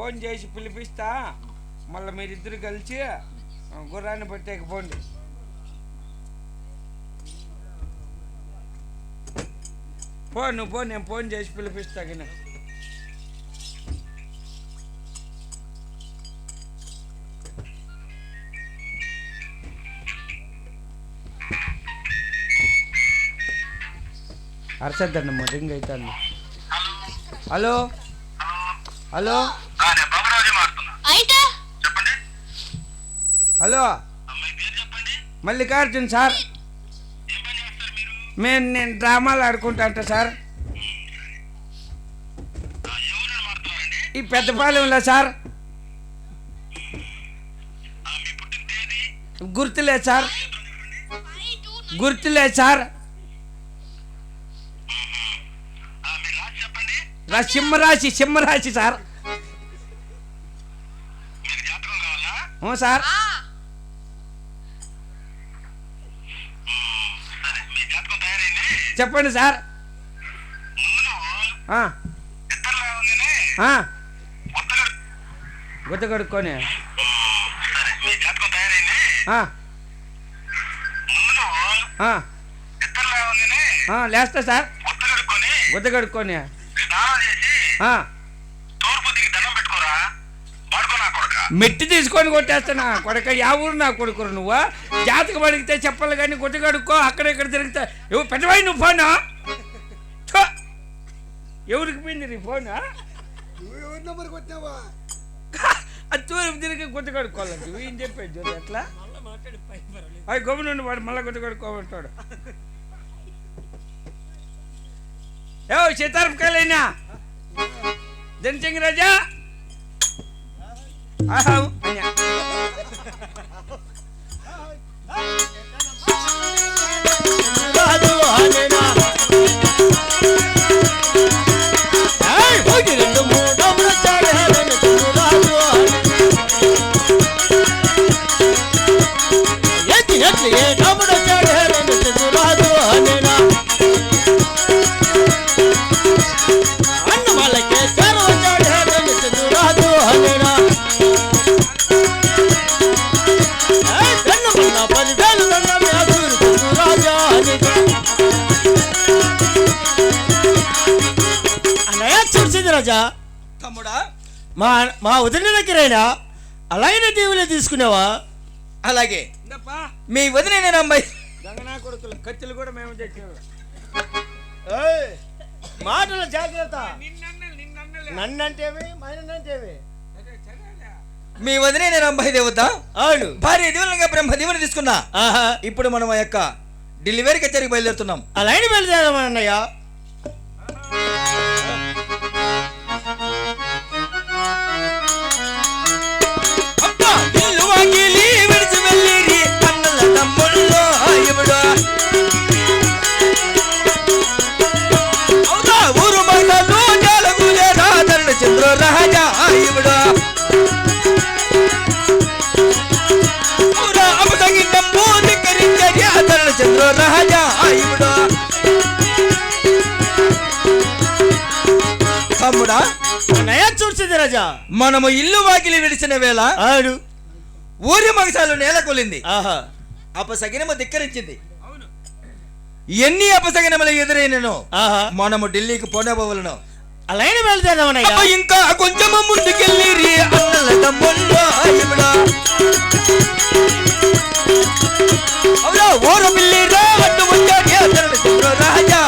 Phone చేసి పిలిపిస్తా. మళ్ళీ మీరిద్దరు కలిసి గుర్రాన్ని పట్టేకపోండి పో నువ్వు పో నేను ఫోన్ చేసి పిలిపిస్తా గిన అరసద్దండి రింగ్ అవుతాను హలో? హలో ఆ, నేను బాబురాజు మారుతున్నా అయితే చెప్పండి హలో. మల్లికార్జున్ సార్. మేము నేను డ్రామాలు ఆడుకుంటా అంట సార్. ఈ పెద్దపాలెంలో సార్. గుర్తులేదు సార్. గుర్తులేదు సార్. ఆ, మీ రాసి చెప్పండి. రా సింహరాశి సింహరాశి సార్. సరే మీ జాతకం తయారైంది చెప్పండి సార్ ముందు నువ్వు ఆ, ఇద్దరులా ఉందని ఆ, కొత్తగా గుద్ద కడుక్కొని సరే మీ జాతకం తయారైంది ఆ, ముందు నువ్వు ఆ, ఇద్దరులా ఉందని ఆ, లేస్తా సార్. కొత్త కడుక్కొని గుద్ద కడుక్కొని స్నానం చేసి ఆ, తూర్పు దిగి దండం పెట్టుకోరా పడుకో నా కొడక మెట్టి తీసుకొని కొట్టేస్తానా కొడక యా ఊరు నా కొడుకురు నువ్వు? జాతకం అడిగితే చెప్పాలి కానీ గుద్ద కడుక్కో అక్కడ ఇక్కడ తిరుగుతా. ఎవరు పెద్దవాయి నువ్వు ఫోనా! ఎవరికి పోయింది నీ ఫోనా? తూర్పు తిరిగి నువ్వు ఏం చెప్పేది చూడు ఎట్లా? అవి గమ్మునుండి వాడు మళ్ళీ గుద్ద కడుక్కోమంటాడు ఏ సీతారపకాయలైనా జనచంగి రాజా? ఆహా, రాజా తమ్ముడా? మా మా వదిన దగ్గరైనా అలాగే దీవులే తీసుకునేవా? అలాగే. మీ వదిన నేను అమ్మాయి. గంగనా కొడుకులు కత్తులు కూడా మేము తెచ్చాము. మాటల జాగ్రత్త. నన్నంటేవి మైనంటేవి. మీ వదిన నేను అమ్మాయి దేవత. అవును. భార్య దీవులుగా బ్రహ్మ దీవుని తీసుకున్నా. ఆహా. ఇప్పుడు మనం ఆ యొక్క డెలివరీ కచేరికి బయలుదేరుతున్నాం? అలాగే వెళ్తామా తమ్ముడా? అన్నయ్య చూసింది రాజా. మనము ఇల్లు వాకిలి విడిచిన వేళ అవును. ఊరి మగసాలు నేల కొలింది. ఆహా. అపసగినము ధిక్కరించింది. ఎన్ని అపసగినములు ఎదురైనను ఆహా. మనము ఢిల్లీకి పోనబోవలను అలాగే వెళ్తామన్నయ్య అబ్బ ఇంకా అన్నల తమ్ముళ్ళు అవునా? వచ్చాడు అతను చంద్ర రాజా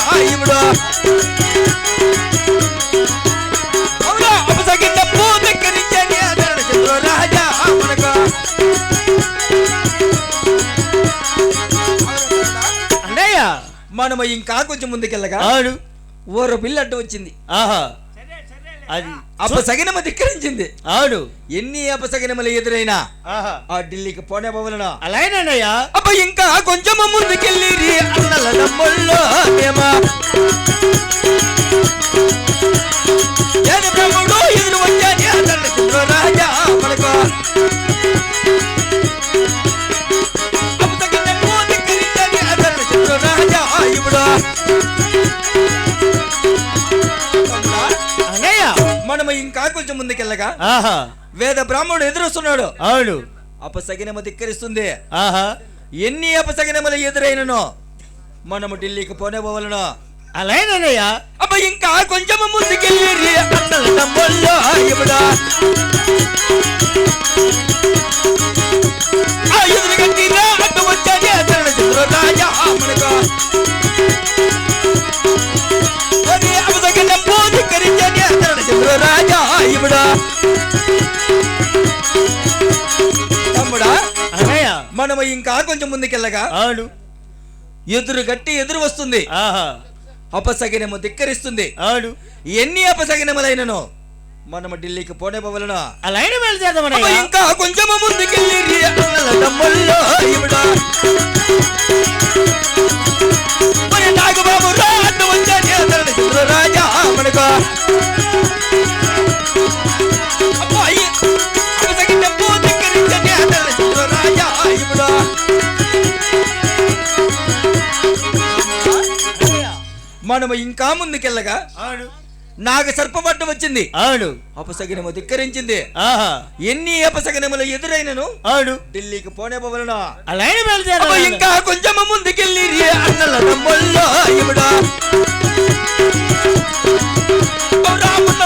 మనము ఇంకా కొంచెం ముందుకెళ్ళగా అవును ఊరు పిల్ల అడ్డు వచ్చింది. ఆహా. అది అపసగినము ధిక్కరించింది. అవును ఎన్ని అపసగినములు ఎదురైనా ఆహా. ఆ ఢిల్లీకి పోనేపోవలనా అలాగేనన్నయ్య అబ్బ ఇంకా కొంచెం అన్నల తమ్ముళ్ళు మేమా ఆహా. వేద బ్రాహ్మణుడు ఎదురొస్తున్నాడు. అవును. అపసగినము ధిక్కరిస్తుంది. ఆహా. ఎన్ని అపసగినములు ఎదురైనను? మనము ఢిల్లీకి పోనేపోవలను అలాగేనయ్యా. అబ్బ ఇంకా కొంచెం ముందుకెళ్ళి అన్నల తమ్ముళ్ళు ఎదురు అడ్డు మనకు తమ్ముడా మనము ఇంకా కొంచెం ముందుకెళ్ళగా. అవును. ఎదురు గట్టి ఎదురు వస్తుంది. ఆహా. అపసగినము ధిక్కరిస్తుంది. అవును. ఎన్ని అపసగినములైనను? మనము ఢిల్లీకి పోనేపోవలను అలాగే అబ్బా, బయలుదేరదామన్నయ్య ఇంకా కొంచెం ముందుకెళ్ళి తమ్ముళ్ళు ఇవిడా మనము ఇంకా ముందుకెళ్ళగా నాగ సర్పపట్టు వచ్చింది. అవును అపసగినము ధిక్కరించింది. ఆహా. ఎన్ని అపసగనములు ఎదురైనను అవును ఢిల్లీకి అలాగే అబ్బా, బయలుదేరదా ఇంకా కొంచెం ముందుకెళ్ళి అన్నల తమ్ముళ్ళు ఇవిడా రామున్న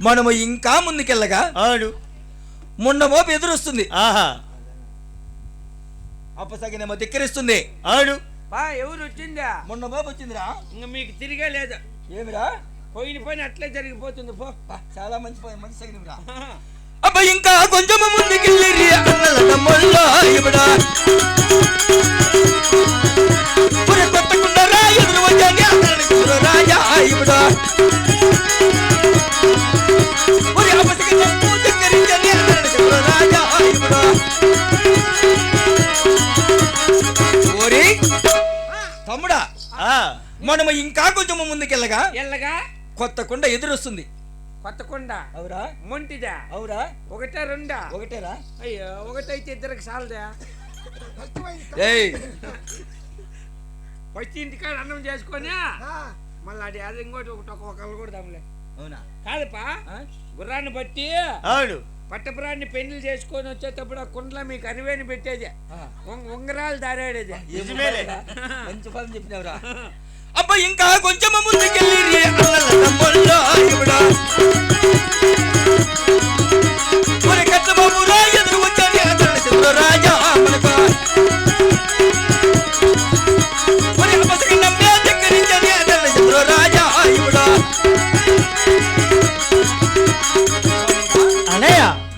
మనము ఇంకా ముందుకెళ్ళగా అవును. మొన్న మోపు ఎదురొస్తుంది. ఆహా. అపసగినము ధిక్కరిస్తుంది. అవును. బా ఎవరు వచ్చిందా? మొన్న మోపు వచ్చిందిరా. ఇంక మీకు తిరిగే లేదు? ఏమిరా? పోయిన పని అట్లే జరిగిపోతుంది పో. బా, చాలా మంచి పని మంచి సగినరా అబ్బా ఇంకా కొంచెం ముందుకెళ్ళి అన్నల తమ్ముళ్ళు ఇవిడా వచ్చాని చంద్ర రాజా ఇవిడా మనము ఇంకా కొంచెం ముందుకెళ్ళగా ఎల్లగా? కొత్త కొండ ఎదురొస్తుంది. కొత్తకొండ అవురా. మొంటిదా అవురా. ఒకటే రెండా? ఒకటేరా? అయ్యో ఒకటైతే ఇద్దరికి చాలదా? ఏయ్. వచ్చి ఇంటికాడ అన్నం చేసుకొని మళ్ళీ అది అది ఇంకోటి ఒకటి ఒక్కొక్కరు కూడా దమ్లే అవునా? కాదుపా? గుర్రాన్ని బట్టి అవును. పట్టపురాన్ని పెళ్ళి చేసుకొని వచ్చేటప్పుడు ఆ కుండలో మీకు అరివేని పెట్టేది. ఉంగరాలు దారాడేది? మంచి పని చెప్పినావురా. అబ్బా ఇంకా కొంచెం ముందుకెళ్ళి రాజా మనకు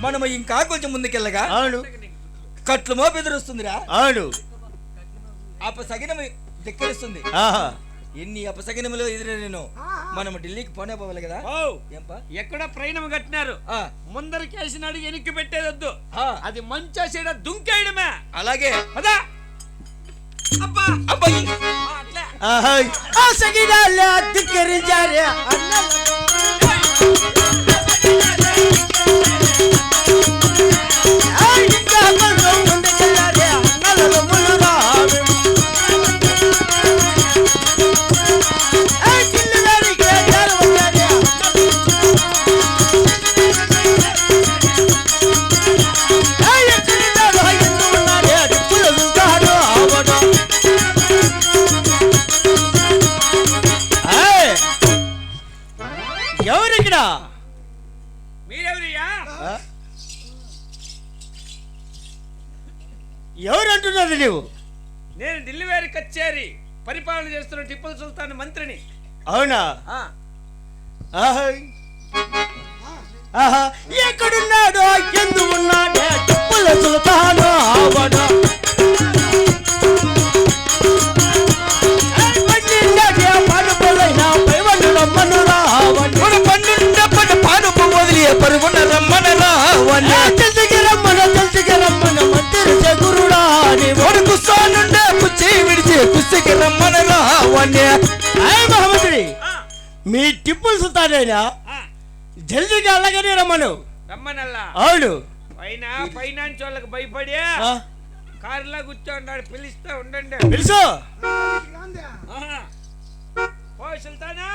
మనము ఇంకా కొంచెం ముందుకెళ్ళగా. అవును. కట్లు మోపు ఎదురొస్తుందిరా అవును. అపసగినము ధిక్కరిస్తుంది ఆహా. ఎన్ని అపసగినములు ఎదురు నేను? మనము ఢిల్లీకి పోనే పోవాలి కదా? ఎక్కడ ప్రయాణం కట్టినారు? ముందరకేసినాడు వెనక్కి పెట్టేదొద్దు. అది మంచి సైడ దుంకేయడమే. అలాగే. పదా. అబ్బా. అబ్బా ఈ- ఆ, పరిపాలన చేస్తున్న టిప్పుల సుల్తాన్ మంత్రిని అవునా ఆ, ఆహా ఆహా ఎక్కడున్నాడో ఎందు ఉన్నాడే టిప్పుల సుల్తాను ఆవడ పన్నెండే పలుపులైన పైవన్ను రమ్మను రావణ మన పన్నుండప్పటి పానుపు వదిలి పరుగున రమ్మన రావణ్య తెలిసికి రమ్మన తెలిసికి రమ్మన మంత్రి చెగురుడా నీవు ఒక కుస్సానుండే పుచ్చి విడిచి కుస్సికి రమ్మన వాడిని అయ్య మహమ్మదుడి మీ టిప్పు సుల్తానైనా? జల్దీగా అలాగనే రమ్మను. రమ్మనల్లా. అవును. పైన ఫైనాన్స్ వాళ్ళకి భయపడి కారులో కూర్చోండి పిలిస్తే ఉండండి. పిలుసు. ఓ సుల్తానా.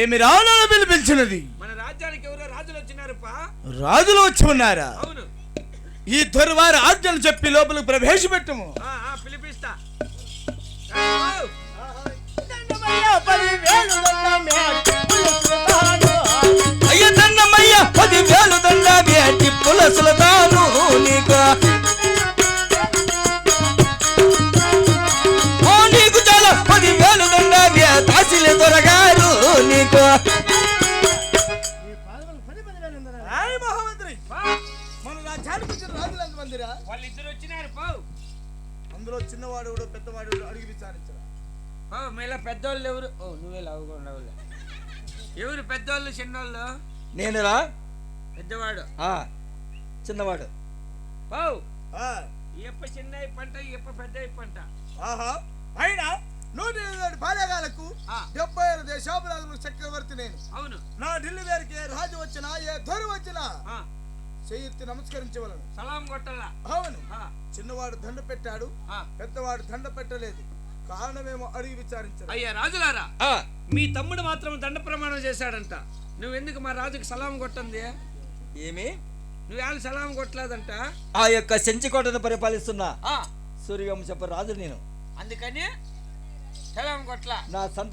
ఏమి రావాలని పిలిపించినది. మన రాజ్యానికి ఎవరో రాజులు రాజులు వచ్చి ఉన్నారా? అవును. ఈ తొలివారి ఆజ్ఞలు చెప్పి లోపలికి ప్రవేశపెట్టము. పిలిపిస్తా. అయ్య పదివేలు మీలా పెద్దోళ్ళు ఎవరు? ఓ నువ్వే లావుకుండా ఎవరు పెద్దోళ్ళు చిన్నోళ్ళు? నేనురా పెద్దవాడు. ఆ, చిన్నవాడు. ఈ అప్ప చిన్న పంట ఈ అప్ప పెద్ద పంట. ఆహా అయినా నూట ఇరవై ఏడు బాల్యగాలకు ఆ. డెబ్బై ఆరు దేశాభిరాజులు చక్రవర్తి నేను. అవును. నా ఢిల్లీ వారికి ఏ రాజు వచ్చినా ఏ ధోరు వచ్చినా ఆ, చెయ్యెత్తి నమస్కరించవలను సలాం కొట్టల్లా. అవును. ఆ, చిన్నవాడు దండ పెట్టాడు ఆ. పెద్దవాడు దండ పెట్టలేదు. కారణమేమో అడిగి విచారించరు అయ్యా రాజులారా ఆ, మీ తమ్ముడు మాత్రం దండ ప్రమాణం చేశాడంట. నువ్వెందుకు మా రాజుకి సలాం కొట్టింది? ఏమి? నువ్వు వాళ్ళు సలాం కొట్టలేదంట? ఆ యొక్క సెంచికోటను పరిపాలిస్తున్న ఆ, సూర్యవంశపు రాజు నేను. అందుకని సలాం కొట్ల. నా సంత